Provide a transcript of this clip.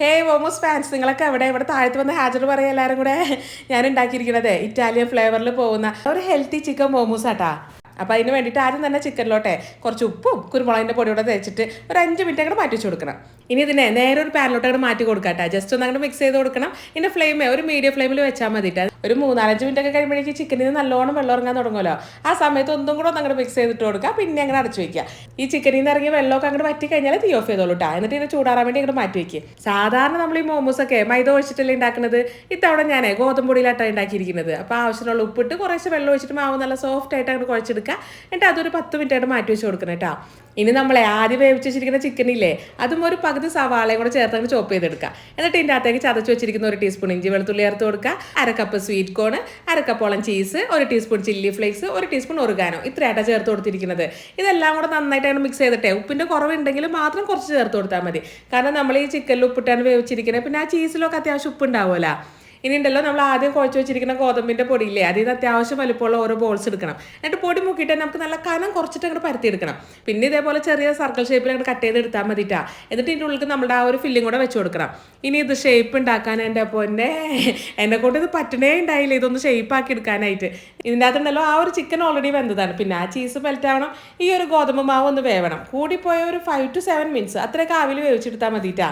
ഹേ വോമോസ് fans നിങ്ങളൊക്കെ എവിടെ? ഇവിടെ താഴത്ത് വന്ന് ഹാജർ പറയാം എല്ലാവരും കൂടെ. ഞാൻ ഉണ്ടാക്കിയിരിക്കുന്നത് ഇറ്റാലിയൻ ഫ്ലേവറിൽ പോകുന്ന ഒരു ഹെൽത്തി ചിക്കൻ മോമോസ് ആട്ടാ. അപ്പോൾ അതിന് വേണ്ടിയിട്ട് ആദ്യം തന്നെ ചിക്കനിലോട്ടെ കുറച്ച് ഉപ്പും കുരുമുളകിന്റെ പൊടിയോടെ തേച്ചിട്ട് ഒരു അഞ്ച് മിനിറ്റ് അങ്ങോട്ട് മാറ്റി വെച്ച് കൊടുക്കണം. ഇനി ഇതിനെ നേരെ ഒരു പാനിലോട്ട് അങ്ങോട്ട് മാറ്റി കൊടുക്കാം കേട്ടോ ജസ്റ്റ് ഒന്ന് അങ്ങോട്ട് മിക്സ് ചെയ്ത് കൊടുക്കണം. ഇതിന്റെ ഫ്ലെയിമേ ഒരു മീഡിയം ഫ്ലെയിമിൽ വെച്ചാൽ മതിയിട്ട് ഒരു മൂന്നാലഞ്ച് മിനിറ്റ് ഒക്കെ കഴിയുമ്പോഴേക്കും ചിക്കനിൽ നല്ലോണം വെള്ളം ഇറങ്ങാൻ തുടങ്ങുമല്ലോ. ആ സമയത്ത് ഒന്നും കൂടെ ഒന്ന് അങ്ങോട്ട് മിക്സ് ചെയ്തിട്ട് കൊടുക്കുക പിന്നെ അങ്ങനെ അടച്ചു വെക്കുക. ഈ ചിക്കനിൽ നിന്ന് ഇറങ്ങിയ വെള്ളമൊക്കെ അങ്ങോട്ട് വറ്റി കഴിഞ്ഞാൽ തീ ഓഫ് ചെയ്തോളൂ കേട്ടോ എന്നിട്ട് ഇതിനെ ചൂടാറാൻ വേണ്ടി അങ്ങോട്ട് മാറ്റി വെക്കുക സാധാരണ നമ്മൾ ഈ മോമോസ് ഒക്കെ മൈദ ഒഴിച്ചിട്ടല്ലേ ഉണ്ടാക്കുന്നത് ഇത്തവണ ഞാൻ ഗോതമ്പൊടിയിലാട്ടാണ് ഉണ്ടാക്കിയിരിക്കുന്നത് അപ്പോൾ ആവശ്യമുള്ള ഉപ്പിട്ട് കുറേശ്ശെ വെള്ളം ഒഴിച്ചിട്ട് മാവ് നല്ല സോഫ്റ്റ് ആയിട്ട് അങ്ങോട്ട് കുഴച്ചെടുക്കുക. എന്നിട്ട് അതൊരു പത്ത് മിനിറ്റ് ആയിട്ട് മാറ്റി വെച്ച് കൊടുക്കണം കേട്ടോ ഇനി നമ്മളെ ആദ്യം വേവിച്ച് വെച്ചിരിക്കുന്ന ചിക്കനില്ലേ അതും ഒരു പകുതി സവാളയും കൂടെ ചേർത്ത് അങ്ങ് ചോപ്പ് ചെയ്തെടുക്കുക. എന്നിട്ട് ഇതിന്റെ അകത്തേക്ക് ചതച്ച് വെച്ചിരിക്കുന്ന ഒരു ടീസ്പൂൺ ഇഞ്ചി വെളുത്തുള്ളി ചേർത്ത് കൊടുക്കുക. അര കപ്പ് സ്വീറ്റ് കോൺ അരക്കപ്പോളം കപ്പോളം ചീസ് ഒരു ടീസ്പൂൺ ചില്ലി ഫ്ലേക്സ് ഒരു ടീസ്പൂൺ ഒറുഗാനോ ഇത്രയായിട്ടാണ് ചേർത്ത് കൊടുത്തിരിക്കുന്നത്. ഇതെല്ലാം കൂടെ നന്നായിട്ടാണ് മിക്സ് ചെയ്തിട്ടേ ഉപ്പിന്റെ കുറവുണ്ടെങ്കിൽ മാത്രം കുറച്ച് ചേർത്ത് കൊടുത്താൽ മതി. കാരണം നമ്മൾ ഈ ചിക്കനിൽ ഉപ്പിട്ടാണ് വേവിച്ചിരിക്കുന്നത്. പിന്നെ ആ ചീസിലൊക്കെ അത്യാവശ്യം ഉപ്പ് ഉണ്ടാവുമല്ലോ. ഇനി ഉണ്ടല്ലോ നമ്മൾ ആദ്യം കുഴച്ച് വെച്ചിരിക്കുന്ന ഗോതമ്പിന്റെ പൊടിയില്ലേ? അതിൽ നിന്ന് അത്യാവശ്യം വലുപ്പമുള്ള ഓരോ ബോൾസ് എടുക്കണം. എന്നിട്ട് പൊടി മുക്കിയിട്ട് നമുക്ക് നല്ല കനം കുറച്ചിട്ട് അങ്ങോട്ട് പരത്തിയെടുക്കണം. പിന്നെ ഇതേപോലെ ചെറിയ സർക്കിൾ ഷേപ്പിൽ അങ്ങോട്ട് കട്ട് ചെയ്ത് എടുത്താൽ മതിട്ടാ. എന്നിട്ട് ഇതിന്റെ ഉള്ളിൽ നമ്മുടെ ആ ഒരു ഫില്ലിംഗ് കൂടെ വെച്ച് കൊടുക്കണം. ഇനി ഇത് ഷേപ്പ് ഉണ്ടാക്കാൻ എന്റെ പൊന്നെ എന്നെ കൊണ്ട് ഇത് പറ്റണേ ഉണ്ടായില്ല ഇതൊന്ന് ഷേപ്പ് ആക്കി എടുക്കാനായിട്ട്. ഇതിന്റെ അകത്തുണ്ടല്ലോ ആ ഒരു ചിക്കൻ ഓൾറെഡി വെന്തതാണ്. പിന്നെ ആ ചീസ് മെൽറ്റ് ആവണം. ഈ ഒരു ഗോതമ്പ് മാവ് ഒന്ന് വേവണം. കൂടിപ്പോയ ഒരു ഫൈവ് ടു സെവൻ മിനിറ്റ്സ് അത്രയൊക്കെ ആവിൽ വേവിച്ചെടുത്താൽ മതിട്ടാ.